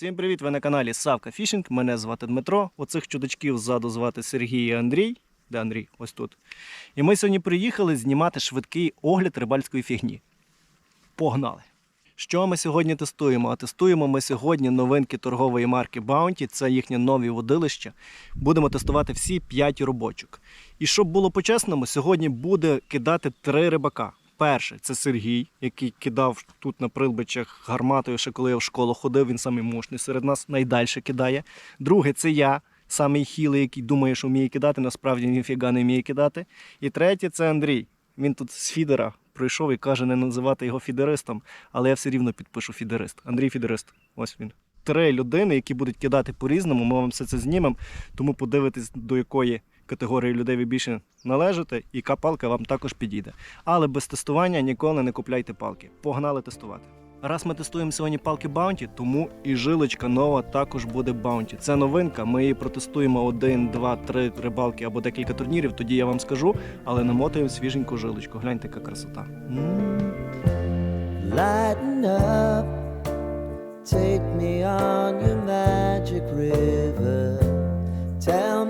Всім привіт! Ви на каналі Савка Фішинг. Мене звати Дмитро. Оцих чудачків ззаду звати Сергій і Андрій. Де Андрій? Ось тут. І ми сьогодні приїхали знімати швидкий огляд рибальської фігні. Погнали! Що ми сьогодні тестуємо? А тестуємо ми сьогодні новинки торгової марки Bounty. Це їхнє нові водилища. Будемо тестувати всі 5 робочок. І щоб було по-чесному, сьогодні буде кидати три рибака. Перший це Сергій, який кидав тут на прилбичах гарматою, ще коли я в школу ходив. Він самий мощний серед нас, найдальше кидає. Другий це я, самий хілий, який думає, що вміє кидати, насправді ніфіга не вміє кидати. І третій це Андрій. Він тут з фідера прийшов і каже не називати його фідеристом, але я все рівно підпишу фідерист. Андрій фідерист. Ось він. Три людини, які будуть кидати по-різному. Ми вам все це знімемо, тому подивитись, до якої категорії людей ви більше належите, і яка палка вам також підійде. Але без тестування ніколи не купляйте палки. Погнали тестувати. Раз ми тестуємо сьогодні палки Bounty, тому і жилочка нова також буде Bounty. Це новинка. Ми її протестуємо один, два, три рибалки або декілька турнірів. Тоді я вам скажу, але намотуємо свіженьку жилочку. Гляньте, яка красота. Lighten up, take me on your magic river. Tell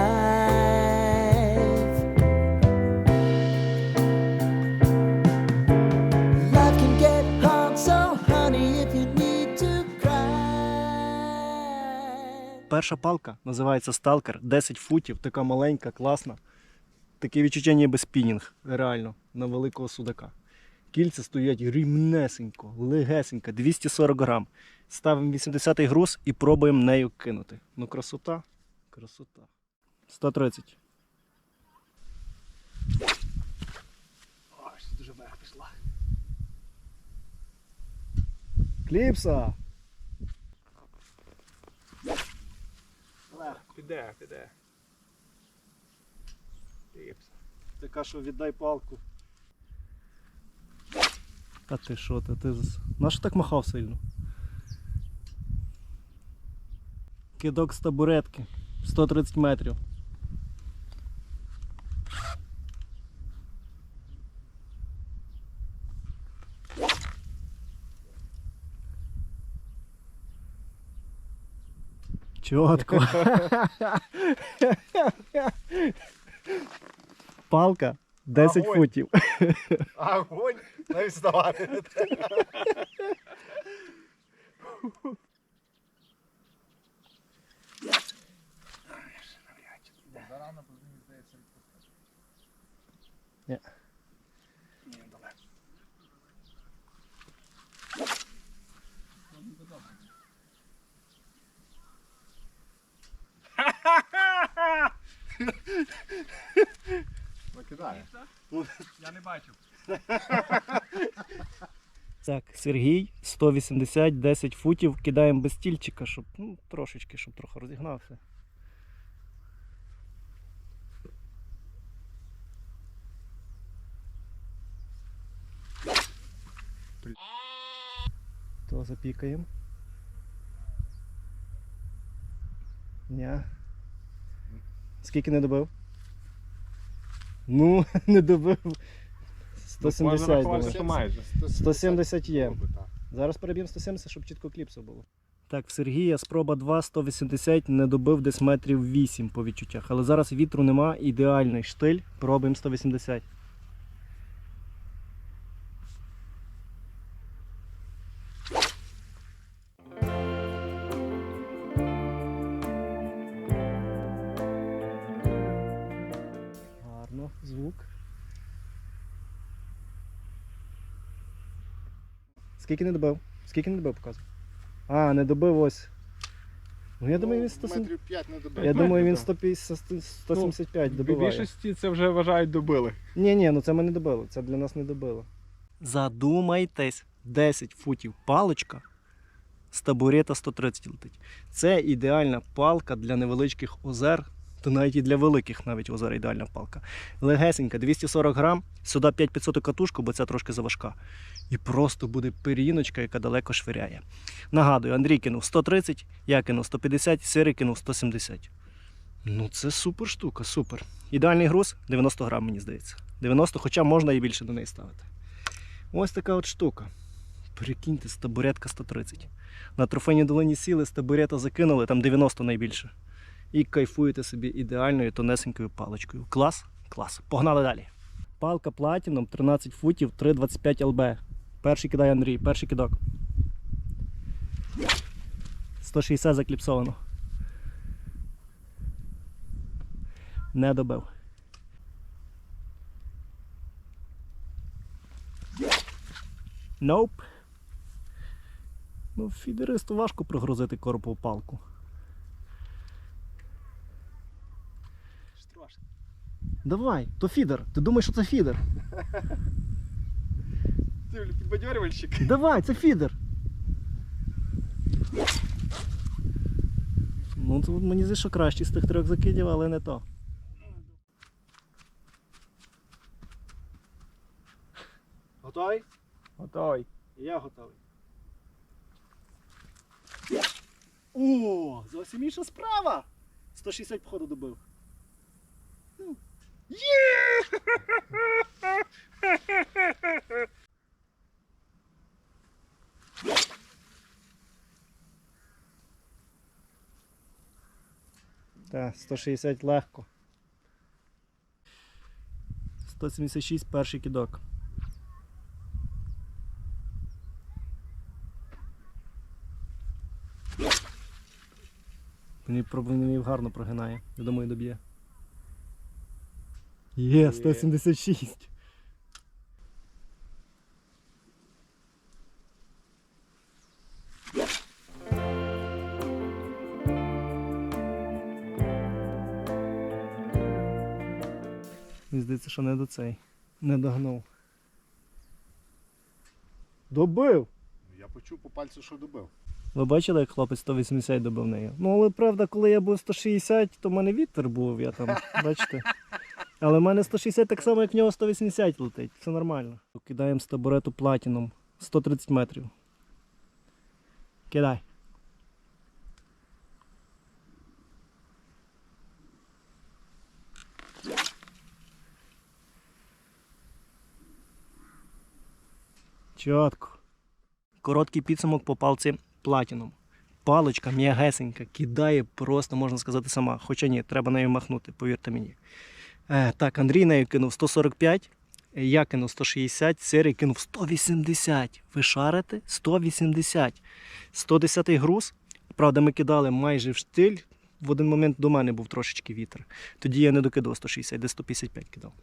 Перша палка називається Stalker, 10 футів, така маленька, класна. Таке відчуття ніби спінінг, реально, на великого судака. Кільця стоять рівнесенько, легесенько, 240 грам. Ставимо 80-й груз і пробуємо нею кинути. Ну, красота, красота. 130. Ось дуже вверх пішла. Кліпса! Піде, де? Ліпса. Ти що віддай палку. Та ти що, ти? ти. Наш Нащо так махав сильно? Кидок з табуретки. 130 метрів. Чотко. Палка 10 Огонь. футів. Огонь! Навіть вставати не треба. Зарано, бо мені здається, відпускати. Ні. Ні, далеко. Викидає. Я не бачив. Так, Сергій, 180, 10 футів, кидаємо без стільчика, щоб ну, трошечки, щоб трохи розігнався. То запікаємо. Ня. Скільки не добив? Ну, не добив. 170. Можна думаю. рахувати, що майже. 170 є. Зараз переб'ємо 170, щоб чітко кліпсу було. Так, в Сергія спроба 2, 180, не добив десь метрів 8 по відчуттях. Але зараз вітру нема, ідеальний штиль. Пробуємо 180. Скільки не добив? Скільки не добив показує? А, не добив ось. Ну я думаю, він 170. Метрів 5 не добив. Я думаю, він 150, 175 В добиває. більшості це вже вважають добили. Ні, ні, ну це ми не добили. Це для нас не добило. Задумайтесь, 10 футів паличка з табурета 130 летить. Це ідеальна палка для невеличких озер. То навіть і для великих навіть озера ідеальна палка. Легесенька, 240 грам, сюди 5500 катушку, бо ця трошки заважка. І просто буде пиріночка, яка далеко швиряє. Нагадую, Андрій кинув 130, я кинув 150, Сирий кинув 170. Ну, це супер штука, супер. Ідеальний груз 90 грам, мені здається. 90, хоча можна і більше до неї ставити. Ось така от штука. Прикиньте, з 130. На трофейній долині сіли, з табурета закинули, там 90 найбільше. І кайфуєте собі ідеальною тонесенькою паличкою. Клас? Клас. Погнали далі. Палка платіном 13 футів 3,25 ЛБ. Перший кидає Андрій, перший кидок. 160 закліпсовано. Не добив. Nope. Ну, фідеристу важко прогрузити корпу палку. Давай, то фідер. Ти думаєш, що це фідер? Ти підбадьорювальщик. Давай, це фідер. Ну, тут мені здається, що кращий з тих трьох закидів, але не то. Готовий? Готовий. Я готовий. О, зовсім інша справа! 160 походу добив. Так, 160 легко. 176 перший кидок. Мені гарно прогинає. Я думаю, доб'є. Є, 176. Мені здається, що не до цей. Не догнув. Добив! Я почув по пальцю, що добив. Ви бачили, як хлопець 180 добив нею? Ну, але правда, коли я був 160, то в мене вітер був, я там, бачите. Але в мене 160 так само, як в нього 180 летить. Все нормально. Кидаємо з табурету платіном 130 метрів. Кидай. Чітко. Короткий підсумок по палці платіном. Паличка м'ягесенька, кидає просто, можна сказати, сама. Хоча ні, треба нею махнути, повірте мені. Е, так, Андрій нею кинув 145, я кинув 160, Сергій кинув 180. Ви шарите? 180. 110 груз. Правда, ми кидали майже в штиль. В один момент до мене був трошечки вітер. Тоді я не докидав 160, десь 155 кидав.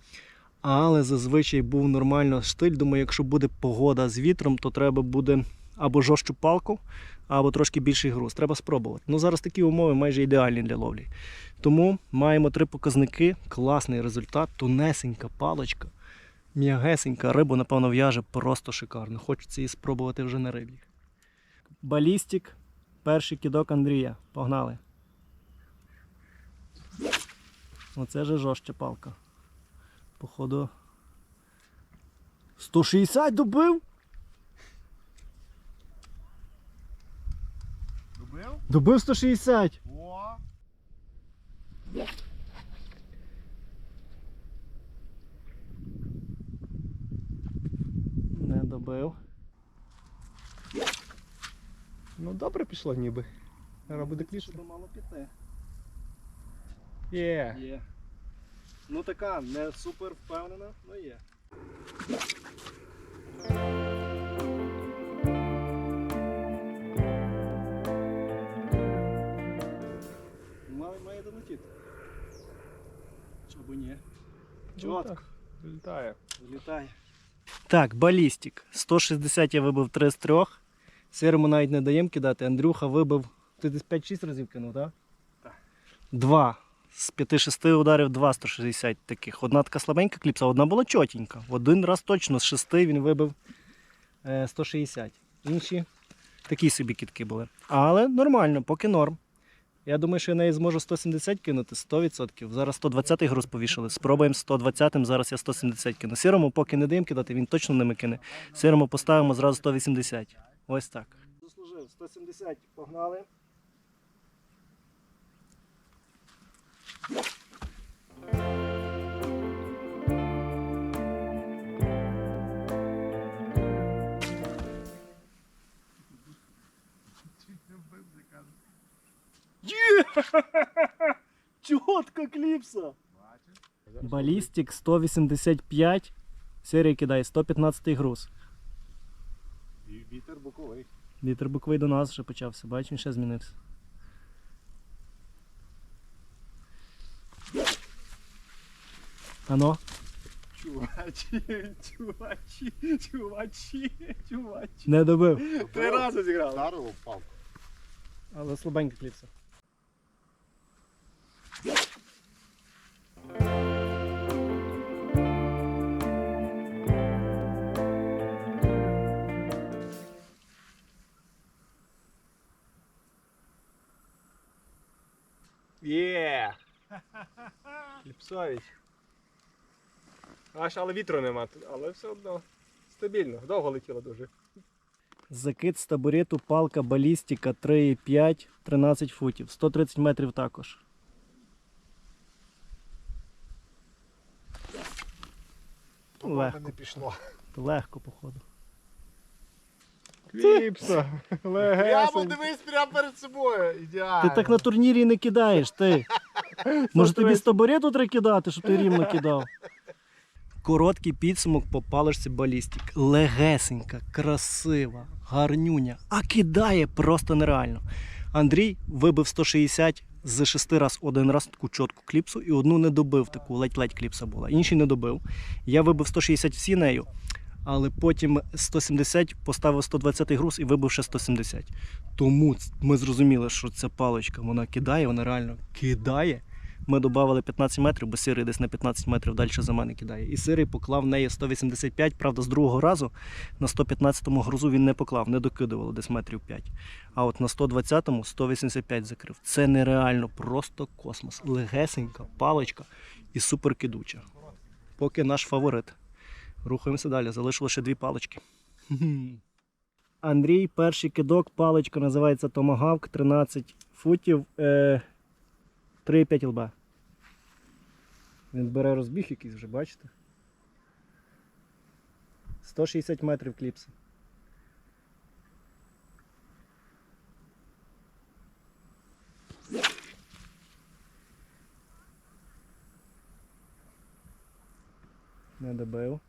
Але зазвичай був нормально штиль. Думаю, якщо буде погода з вітром, то треба буде або жорстчу палку, або трошки більший груз. Треба спробувати. Ну зараз такі умови майже ідеальні для ловлі. Тому маємо три показники. Класний результат, тонесенька паличка, м'ягесенька риба, напевно, в'яже просто шикарно. Хочеться її спробувати вже на рибі. Балістик, перший кидок Андрія. Погнали. Оце же жорстча палка. Походу. 160 добив? Добив? Добив 160. О! Не добив. Ну добре пішло ніби. Зараз буде кліше. Щоб мало піти. Є. Є. Ну така, не супер впевнена, але є. Чотко. Вилітає. Злітає. Так, балістик. 160 я вибив 3 з 3. Сирому навіть не даємо кидати. Андрюха вибив. Ти десь 5-6 разів кинув, так? Так. Два. З 5-6 ударів 2 160 таких. Одна така слабенька кліпса, одна була чотенька. Один раз точно з 6 він вибив е, 160. Інші такі собі кітки були. Але нормально, поки норм. Я думаю, що я неї зможу 170 кинути 100%. Зараз 120 груз повішали. Спробуємо 120, зараз я 170 кину. Сірому поки не даємо кидати, він точно не кине. Сірому поставимо зразу 180. Ось так. Заслужив 170, погнали. Чотко кліпса. Балістик 185. Серія кидає 115 груз. І вітер боковий. Вітер буквий до нас вже почався. Бачиш, він ще змінився. Ано. Чувачі, чувачі, чувачі, чувачі. Не добив. Три рази зіграли. Вдарив палку. Але слабенька кліпса. Є! Аж, але вітру нема, але все одно стабільно. Довго летіло дуже. Закид з табурету, палка, балістика 3,5, 13 футів. 130 метрів також. Легко, не пішло. легко, походу. Кліпса. Прямо Легесенько. дивись прямо перед собою. Ідеально. Ти так на турнірі не кидаєш, ти. Може тобі з табурету треба кидати, щоб ти рівно кидав. Короткий підсумок по паличці балістик. Легесенька, красива, гарнюня, а кидає просто нереально. Андрій вибив 160 з шести раз один раз таку чітку кліпсу і одну не добив, таку ледь-ледь кліпса була. Інші не добив. Я вибив 160 всі нею, але потім 170 поставив 120 груз і вибив ще 170. Тому ми зрозуміли, що ця паличка вона кидає, вона реально кидає. Ми додали 15 метрів, бо сирий десь на 15 метрів далі за мене кидає. І сирий поклав в неї 185, правда, з другого разу на 115-му грузу він не поклав, не докидувало десь метрів 5. А от на 120-му 185 закрив. Це нереально, просто космос. Легесенька паличка і супер кидуча. Поки наш фаворит. Рухаємося далі, залишилося ще дві палички. Андрій, перший кидок, паличка називається Томагавк, 13 футів, е, 3,5 лба. Він бере розбіг якийсь вже, бачите? 160 метрів кліпси. Не добив.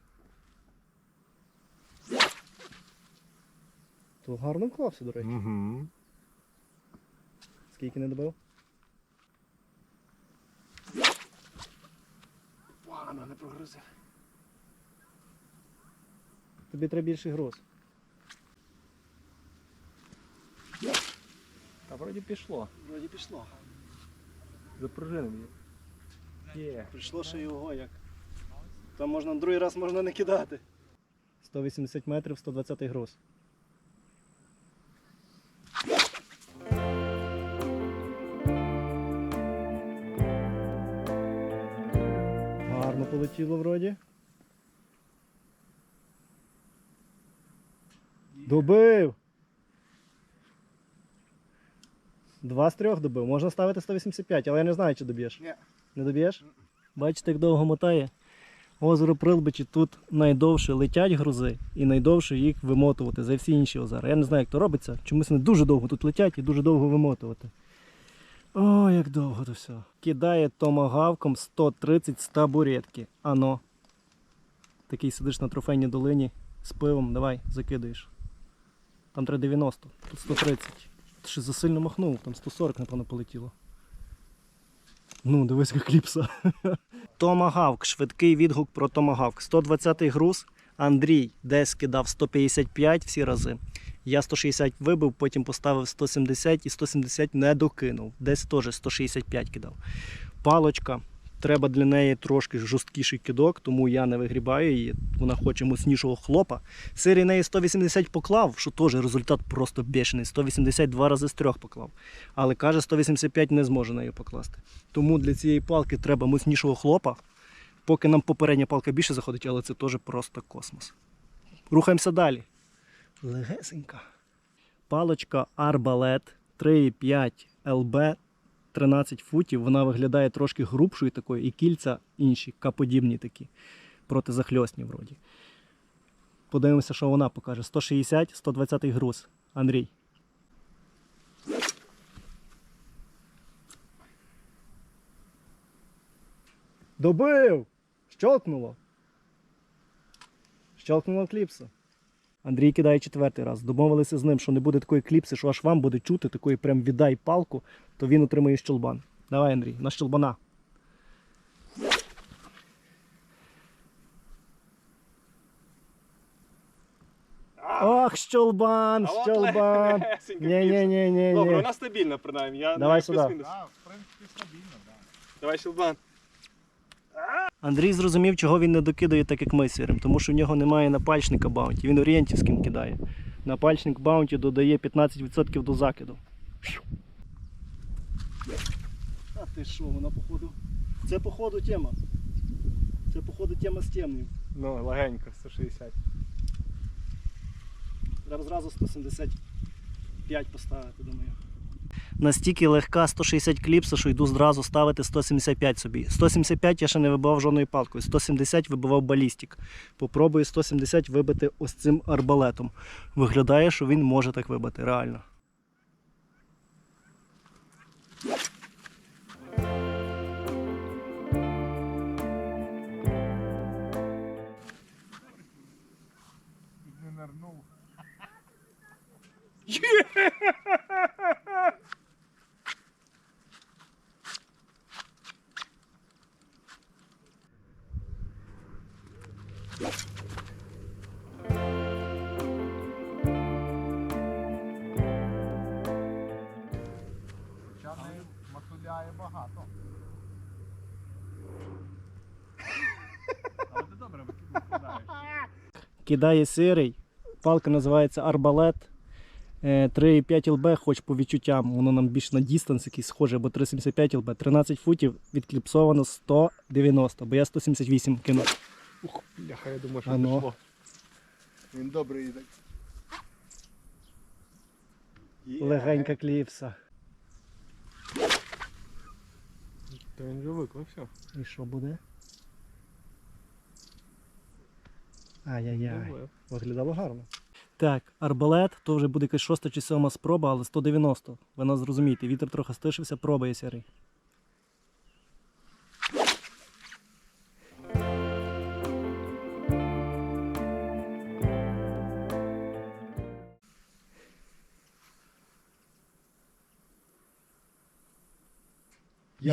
То гарно вклався, до речі. Угу. Скільки не добив? Погано не прогрузив. Тобі треба більше груз. Та вроді пішло. Вроді пішло. Запружинив її. Є. Прийшло ще його як. Там можна другий раз можна не кидати. 180 метрів, 120 груз. Полетіло вроді. Добив! Два з трьох добив. Можна ставити 185, але я не знаю, чи доб'єш. Ні. Не доб'єш? Бачите, як довго мотає. Озеро Прилбичі тут найдовше летять грузи і найдовше їх вимотувати за всі інші озера. Я не знаю, як то робиться. Чомусь вони дуже довго тут летять і дуже довго вимотувати. О, як довго то все. Кидає томагавком 130 з табуретки. Ано. Такий сидиш на трофейній долині з пивом, давай, закидаєш. Там треба 90, тут 130. Ти ще засильно махнув, там 140, напевно, полетіло. Ну, дивись, як кліпса. Томагавк, швидкий відгук про Томагавк. 120 груз. Андрій десь кидав 155 всі рази. Я 160 вибив, потім поставив 170 і 170 не докинув. Десь теж 165 кидав. Палочка треба для неї трошки жорсткіший кидок, тому я не вигрібаю її. Вона хоче міцнішого хлопа. Серії неї 180 поклав, що теж результат просто бешений. 180 два рази з трьох поклав. Але каже, 185 не зможе нею покласти. Тому для цієї палки треба міцнішого хлопа. Поки нам попередня палка більше заходить, але це теж просто космос. Рухаємося далі. Легесенька. Палочка Арбалет 3,5 ЛБ 13 футів. Вона виглядає трошки грубшою такою, і кільця інші, каподібні такі, протизахльосні вроді. Подивимося, що вона покаже. 160, 120 груз. Андрій. Добив! Щелкнуло. Щелкнуло кліпса. Андрій кидає четвертий раз. Домовилися з ним, що не буде такої кліпси, що аж вам буде чути такої прям віддай палку, то він отримує щелбан. Давай, Андрій, на щелбана. Ох, щелбан, А от щелбан. легесенька Ні, ні, ні, ні, Добре, вона стабільна, принаймні. Я Давай навіть сюди. плюс-мінус. Да, в принципі, стабільно, да. Давай, Щелбан. Андрій зрозумів, чого він не докидає так, як ми сірим, тому що в нього немає напальчника баунті. Він орієнтівським кидає. Напальчник баунті додає 15% до закиду. А ти що, вона походу. Це походу тема. Це походу тема з темною. Ну, легенько, 160. Треба зразу 175 поставити, думаю. Настільки легка 160 кліпса, що йду зразу ставити 175 собі. 175 я ще не вибивав жодною палкою. 170 вибивав балістик. Попробую 170 вибити ось цим арбалетом. Виглядає, що він може так вибити, реально. Не нирнув. Але ти добре викидаєш. Кидає сирий. Палка називається арбалет. Е, 3,5 ЛБ, хоч по відчуттям, воно нам більш на дистанс якийсь схоже, або 3,75 ЛБ. 13 футів відкліпсовано 190, бо я 178 кинув. Ух, бляха, я думаю, що ну. пішло. Він добре їде. Легенька кліпса. Та він вже виклав, все. І що буде? Ай-яй-яй. Виглядало гарно. Так, арбалет, то вже буде якась шоста чи сьома спроба, але 190. Ви нас зрозумієте, вітер трохи стишився, пробує сірий.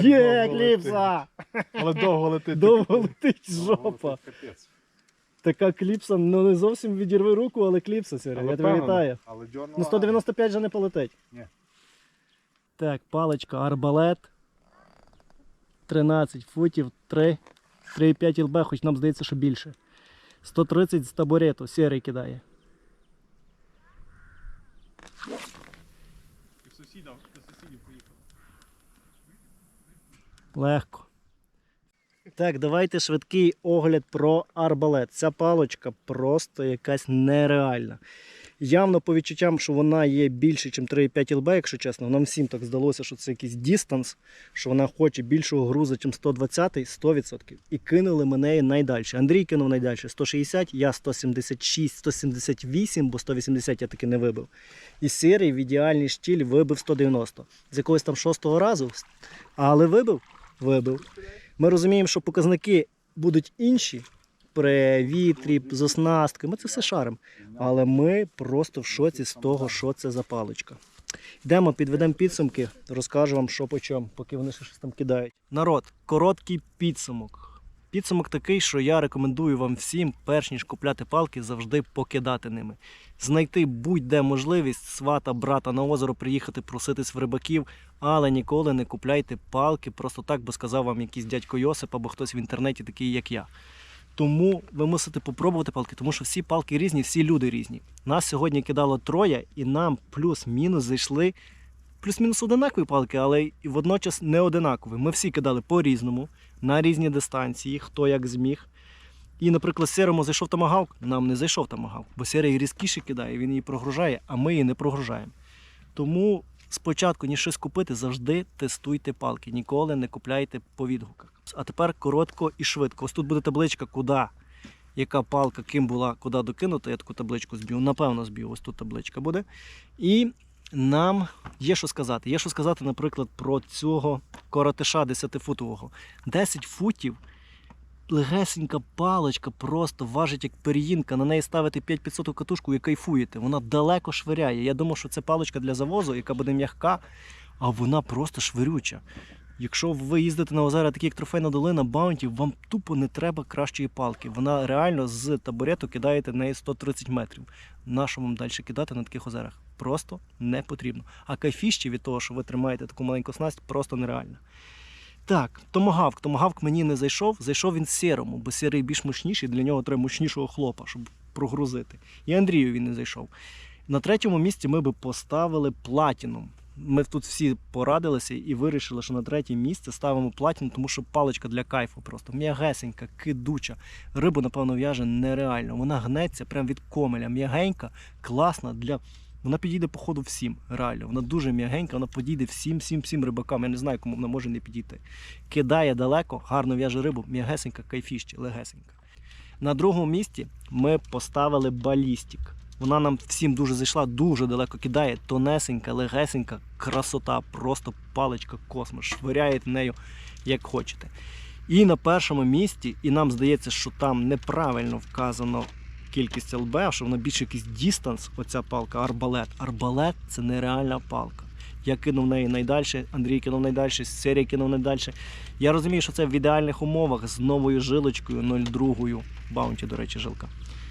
Є, кліпса! Але довго летить. Довго летить жопа. Така кліпса, ну не зовсім відірви руку, але кліпса, Сергій. Але Я тебе впевнено. вітаю. Але дьорнула. Ну 195 же не полетить. Ні. Так, паличка, арбалет. 13 футів, 3. 3,5 ЛБ, хоч нам здається, що більше. 130 з табурету, сірий кидає. І Сусіда, до сусідів поїхав. Легко. Так, давайте швидкий огляд про арбалет. Ця палочка просто якась нереальна. Явно по відчуттям, що вона є більше, ніж 3,5 ЛБ, якщо чесно. Нам всім так здалося, що це якийсь дистанс, що вона хоче більшого груза, ніж 120 100%. І кинули ми неї найдальше. Андрій кинув найдальше 160, я 176, 178, бо 180 я таки не вибив. І сірий в ідеальній штіль вибив 190. З якогось там шостого разу. Але вибив? Вибив. Ми розуміємо, що показники будуть інші при вітрі, з оснасткою. Ми це все шаримо. Але ми просто в шоці з того, що це за паличка. Йдемо, підведемо підсумки, розкажу вам, що по чому, поки вони щось там кидають. Народ, короткий підсумок. Підсумок такий, що я рекомендую вам всім, перш ніж купляти палки, завжди покидати ними. Знайти будь-де можливість свата, брата на озеро приїхати проситись в рибаків, але ніколи не купляйте палки просто так, бо сказав вам якийсь дядько Йосип або хтось в інтернеті, такий як я. Тому ви мусите попробувати палки, тому що всі палки різні, всі люди різні. Нас сьогодні кидало троє, і нам плюс-мінус зайшли плюс-мінус одинакові палки, але і водночас не одинакові. Ми всі кидали по-різному, на різні дистанції, хто як зміг. І, наприклад, сірому зайшов тамагавк, нам не зайшов тамагавк, бо сірий різкіше кидає, він її прогружає, а ми її не прогружаємо. Тому спочатку, ніж щось купити, завжди тестуйте палки, ніколи не купляйте по відгуках. А тепер коротко і швидко. Ось тут буде табличка, куди, яка палка, ким була, куди докинута. Я таку табличку зб'ю. Напевно, зб'ю. Ось тут табличка буде. І нам є що сказати. Є що сказати, наприклад, про цього коротиша 10-футового. 10 футів. Легесенька паличка просто важить як пер'їнка. На неї ставити 5500 катушку і кайфуєте. Вона далеко швиряє. Я думав, що це паличка для завозу, яка буде м'яка, а вона просто швирюча. Якщо ви їздите на озера, такі як трофейна долина, Баунті, вам тупо не треба кращої палки. Вона реально з табурету кидаєте неї 130 метрів. Нащо вам далі кидати на таких озерах? Просто не потрібно. А кайфіще від того, що ви тримаєте таку маленьку снасть, просто нереально. Так, томагавк. Томагавк мені не зайшов. Зайшов він сірому, бо сірий більш мощніший, для нього треба мощнішого хлопа, щоб прогрузити. І Андрію він не зайшов. На третьому місці ми би поставили платіном. Ми тут всі порадилися і вирішили, що на третє місце ставимо платіну, тому що паличка для кайфу просто м'ягесенька, кидуча. Рибу, напевно, в'яже нереально. Вона гнеться прямо від комеля. М'ягенька, класна для. Вона підійде, походу, всім. Реально. Вона дуже м'ягенька, вона підійде всім, всім, всім рибакам. Я не знаю, кому вона може не підійти. Кидає далеко, гарно в'яже рибу, м'ягесенька, кайфіще, легесенька. На другому місці ми поставили балістик. Вона нам всім дуже зайшла, дуже далеко кидає, тонесенька, легесенька, красота, просто паличка космос, швиряєте нею як хочете. І на першому місці, і нам здається, що там неправильно вказано кількість ЛБ, що вона більше якийсь дістанс, оця палка, арбалет. Арбалет це нереальна палка. Я кинув неї найдальше, Андрій кинув найдальше, Серія кинув найдальше. Я розумію, що це в ідеальних умовах з новою жилочкою 0,2. Баунті, до речі, жилка.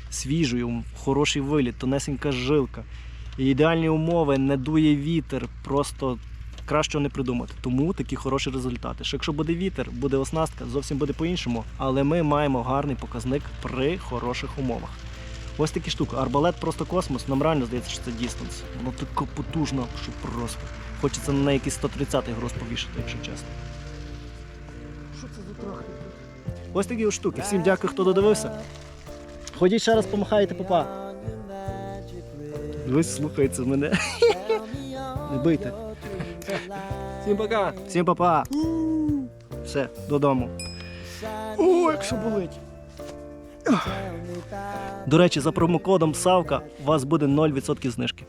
Свіжою, хороший виліт, тонесенька жилка. І ідеальні умови, не дує вітер, просто кращого не придумати. Тому такі хороші результати. Що якщо буде вітер, буде оснастка, зовсім буде по-іншому, але ми маємо гарний показник при хороших умовах. Ось такі штуки. Арбалет просто космос. Нам реально здається, що це дістанс. Воно така потужна, що просто. Хочеться на якийсь 130-й гроз повішати, якщо чесно. Що це за трохи? Ось такі от штуки. Всім дякую, хто додивився. Ходіть ще раз помахайте, папа. Ви слухається мене. Не бийте. Всім пока! Всім папа. Все, додому. О, як що болить. До речі, за промокодом Савка у вас буде 0% знижки.